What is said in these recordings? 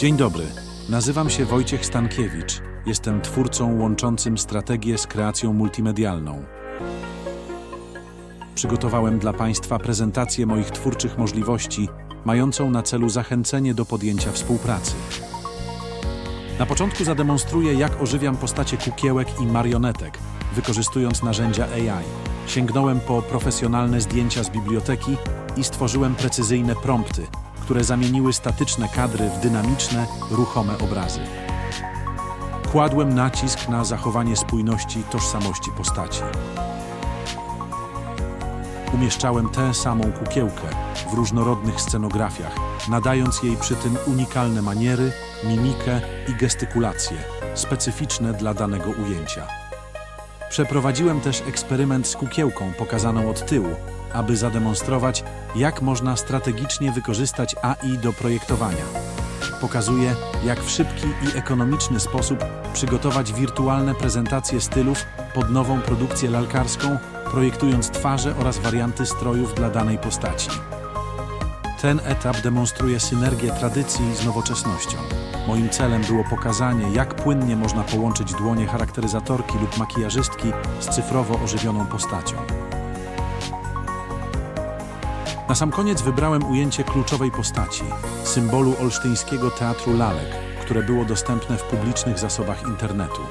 Dzień dobry. Nazywam się Wojciech Stankiewicz. Jestem twórcą łączącym strategię z kreacją multimedialną. Przygotowałem dla Państwa prezentację moich twórczych możliwości, mającą na celu zachęcenie do podjęcia współpracy. Na początku zademonstruję, jak ożywiam postacie kukiełek i marionetek, wykorzystując narzędzia AI. Sięgnąłem po profesjonalne zdjęcia z biblioteki i stworzyłem precyzyjne prompty, które zamieniły statyczne kadry w dynamiczne, ruchome obrazy. Kładłem nacisk na zachowanie spójności tożsamości postaci. Umieszczałem tę samą kukiełkę w różnorodnych scenografiach, nadając jej przy tym unikalne maniery, mimikę i gestykulacje, specyficzne dla danego ujęcia. Przeprowadziłem też eksperyment z kukiełką pokazaną od tyłu, aby zademonstrować, jak można strategicznie wykorzystać AI do projektowania. Pokazuje, jak w szybki i ekonomiczny sposób przygotować wirtualne prezentacje stylów pod nową produkcję lalkarską, projektując twarze oraz warianty strojów dla danej postaci. Ten etap demonstruje synergię tradycji z nowoczesnością. Moim celem było pokazanie, jak płynnie można połączyć dłonie charakteryzatorki lub makijażystki z cyfrowo ożywioną postacią. Na sam koniec wybrałem ujęcie kluczowej postaci, symbolu olsztyńskiego teatru lalek, które było dostępne w publicznych zasobach internetu.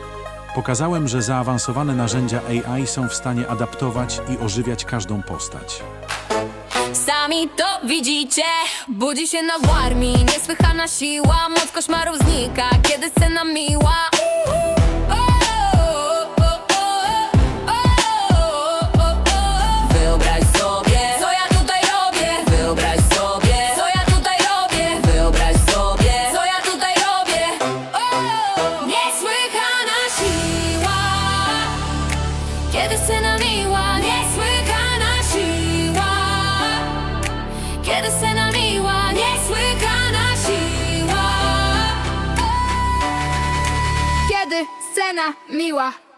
Pokazałem, że zaawansowane narzędzia AI są w stanie adaptować i ożywiać każdą postać. Sami to widzicie, budzi się na armii Niesłychana siła, moc koszmarów znika Kiedy scena miła. Wyobraź sobie, co ja tutaj robię. Wyobraź sobie, co ja tutaj robię. Wyobraź sobie, co ja tutaj robię. Niesłychana siła. Kiedy scena miła kiedy scena miła, niesłychana siła Kiedy scena miła.